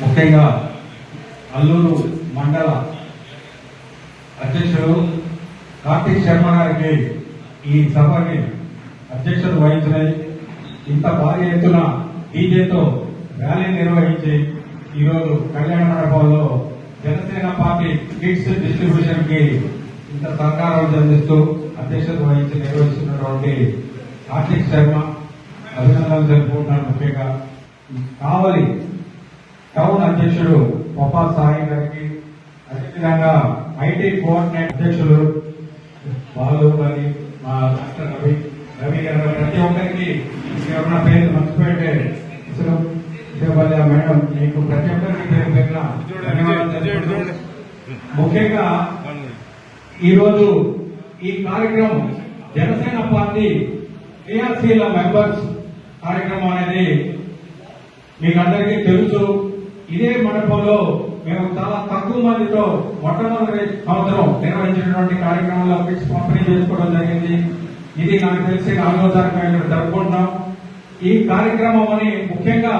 ముఖ్యంగా అల్లూరు మండల అధ్యక్షుడు కార్తీక్ శర్మ గారికి ఈ సభని అధ్యక్షత వహించిన ఇంత భారీ ఎత్తున డీజేతో ర్యాలీ నిర్వహించి ఈరోజు కళ్యాణ మండపంలో జనసేన పార్టీ కిట్స్ డిస్ట్రిబ్యూషన్కి ఇంత సహకారం చెందిస్తూ అధ్యక్షత వహించి నిర్వహిస్తున్నటువంటి కార్తీక్ శర్మ అభినందనలు తెలుపుకుంటున్నాను ముఖ్యంగా. కావలి టౌన్ అధ్యక్షుడు పప్పా సాయి గారికి అదేవిధంగా ఐటీ కోఆర్డినేట్ అధ్యక్షులు బాలు గారి మా డాక్టర్ రవి రవి గారు ప్రతి ఒక్కరికి ఎవరైనా పేరు మర్చిపోయింటే అసలు మేడం మీకు ప్రతి ఒక్కరికి పేరు పేరున ధన్యవాదాలు ముఖ్యంగా ఈరోజు ఈ కార్యక్రమం జనసేన పార్టీ క్రియాశీల మెంబర్స్ కార్యక్రమం అనేది మీకు అందరికీ తెలుసు. ఇదే మండపంలో మేము చాలా తక్కువ మందితో మొట్టమొదటి సంవత్సరం నిర్వహించినటువంటి కార్యక్రమంలో కిట్స్ పంపిణీ చేసుకోవడం జరిగింది. ఇది నాకు తెలిసి నాలుగోసారి మేము జరుపుకుంటున్నాం. ఈ కార్యక్రమం అని ముఖ్యంగా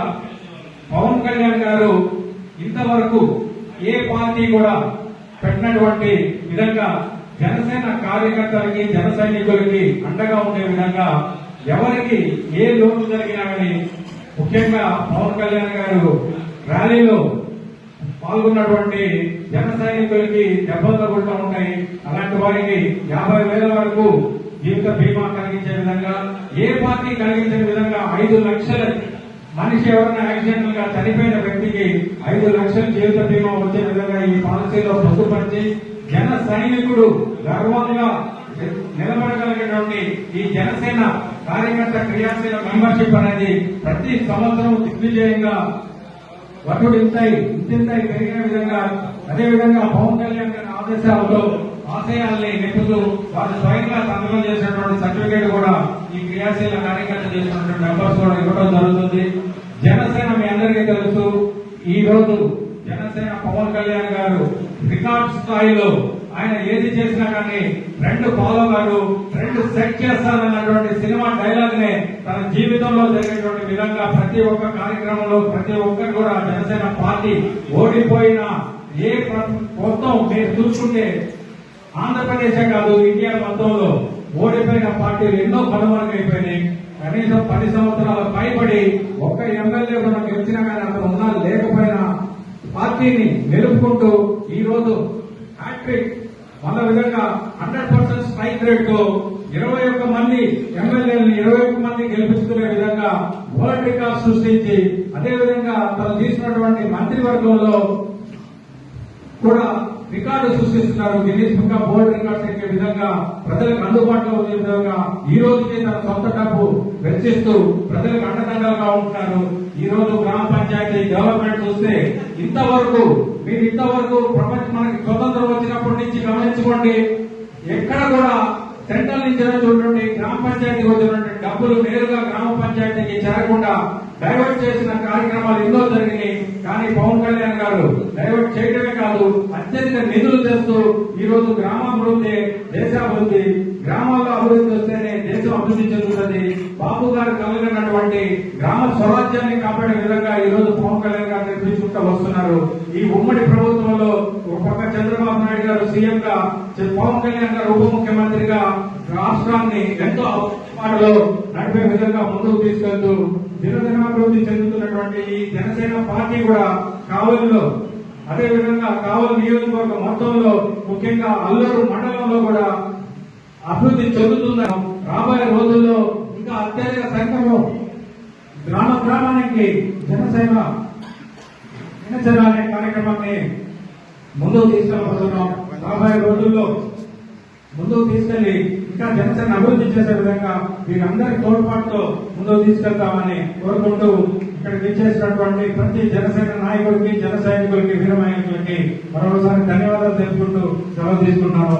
పవన్ కళ్యాణ్ గారు ఇంతవరకు ఏ పార్టీ కూడా పెట్టినటువంటి విధంగా జనసేన కార్యకర్తలకి జన సైనికులకి అండగా ఉండే విధంగా ఎవరికి ఏ లోటు జరిగినా కానీ ముఖ్యంగా పవన్ కళ్యాణ్ గారు ర్యాలీలో పాల్గొన్నటువంటి జన సైనికులకి దెబ్బలు తగులుతూ ఉంటాయి. అలాంటి వారికి యాభై వేల వరకు జీవిత బీమా కలిగించే విధంగా ఏ పార్టీ కలిగించే విధంగా ఐదు లక్షల మనిషి ఎవరైనా యాక్సిడెంట్గా చనిపోయిన వ్యక్తికి ఐదు లక్షల జీవిత బీమా వచ్చే విధంగా ఈ పాలసీలో పొందుపరిచి జన సైనికుడు గర్వంగా నిలబడగలిగినటువంటి ఈ జనసేన కార్యకర్త క్రియాశీల మెంబర్షిప్ అనేది ప్రతి సంవత్సరం దిగ్విజయంగా వటుడు ఇంతాయి ఇంతింతాయి పెరిగిన విధంగా అదే విధంగా పవన్ కళ్యాణ్ గారి ఆదేశాలతో ఆశయాల్ని నిపుణులు వారు స్వయంగా సంతకం చేసినటువంటి సర్టిఫికేట్ కూడా ఈ క్రియాశీల కార్యకర్త చేసినటువంటి మెంబర్స్ కూడా ఇవ్వడం జరుగుతుంది. జనసేన మీ అందరికీ తెలుసు ఈ రోజు జనసేన పవన్ కళ్యాణ్ గారు రికార్డ్ స్థాయిలో ఆయన ఏది చేసినా కానీ రెండు ఫాలో గారు రెండు సెట్ చేస్తానన్నటువంటి సినిమా డైలాగ్ నే తన జీవితంలో జరిగినటువంటి విధంగా ప్రతి ఒక్క కార్యక్రమంలో ప్రతి ఒక్కరు కూడా జనసేన పార్టీ ఓడిపోయిన ఏ మొత్తం మీరు చూసుకుంటే ఆంధ్రప్రదేశ్ కాదు ఇండియా మొత్తంలో ఓడిపోయిన పార్టీలు ఎన్నో కనుమరుగైపోయినాయి. కనీసం పది సంవత్సరాల పైబడి ఒక్క ఎమ్మెల్యే మనం గెలిచినా కానీ అతను ఉన్నా లేకపోయినా పార్టీని నిలుపుకుంటూ ఈ రోజు హ్యాట్రిక్ మన విధంగా హండ్రెడ్ పర్సెంట్ స్ట్రైక్ రేట్తో ఇరవై ఒక్క మంది ఎమ్మెల్యేలను ఇరవై ఒక్క మంది గెలిపించుకునే విధంగా వరల్డ్ రికార్డ్ సృష్టించి అదే విధంగా తను తీసినటువంటి మంత్రివర్గంలో కూడా రికార్డు సృష్టిస్తున్నారు. Guinness book of world records ఎక్కే విధంగా ప్రజలకు అందుబాటులో ఉండే విధంగా ఈ రోజుకి తన సొంత డబ్బు వెచ్చిస్తూ ప్రజలకు అండదండలుగా ఉంటున్నారు. ఈ రోజు గ్రామ పంచాయతీ డెవలప్మెంట్ చూస్తే ఇంతవరకు మీరు ఇంతవరకు ప్రపంచం మనకి స్వతంత్రం వచ్చినప్పటి నుంచి గమనించుకోండి ఎక్కడ కూడా సెంట్రల్ నుంచి చూడండి గ్రామ పంచాయతీ వచ్చినటువంటి డబ్బులు నేరుగా గ్రామ పంచాయతీకి చేరకుండా డైవర్ట్ చేసిన కార్యక్రమాలు ఎన్నో జరిగినాయి. కానీ పవన్ కళ్యాణ్ గారు డైవర్ట్ చేయడమే కాదు అత్యధిక నిధులు తెస్తూ ఈ రోజు గ్రామాభివృద్ధి దేశాభివృద్ధి గ్రామాల్లో అభివృద్ధి వస్తేనే దేశం అభివృద్ధి చెందుతుంది. బాబు గారు కలిగినటువంటి గ్రామ స్వరాజ్యాన్ని కాపాడే విధంగా ఈ రోజు పవన్ కళ్యాణ్ గారు నిర్మించుకుంటూ వస్తున్నారు. ఈ ఉమ్మడి ప్రభుత్వంలో ఒక పక్క చంద్రబాబు నాయుడు గారు సీఎం గా పవన్ కళ్యాణ్ గారు ఉప ముఖ్యమంత్రిగా రాష్ట్రాన్ని ఎంతో పాటలో నడిపే విధంగా ముందుకు తీసుకెళ్తూ దినదినాభివృద్ధి చెందుతున్నటువంటి ఈ జనసేన పార్టీ కూడా కావలిలో అదే విధంగా కావలి నియోజకవర్గం మొత్తంలో ముఖ్యంగా అల్లూరు మండలంలో కూడా అభివృద్ధి చెందుతుందని రాబోయే రోజుల్లో ఇంకా అత్యధిక సంఖ్యలో గ్రామానికి జనసేన జనసేన అనే కార్యక్రమాన్ని ముందుకు తీసుకెళ్ళబోతున్నాం రాబోయే రోజుల్లో ముందుకు తీసుకెళ్ళి ఇంకా జనసేన అభివృద్ధి చేసే విధంగా వీరందరి తోడ్పాటుతో ముందుకు తీసుకెళ్తామని కోరుకుంటూ ఇక్కడ విచ్చేసినటువంటి ప్రతి జనసేన నాయకుడికి జన సైనికులకి వీర మరోసారి ధన్యవాదాలు తెలుపుకుంటూ సెలవు తీసుకున్నాను.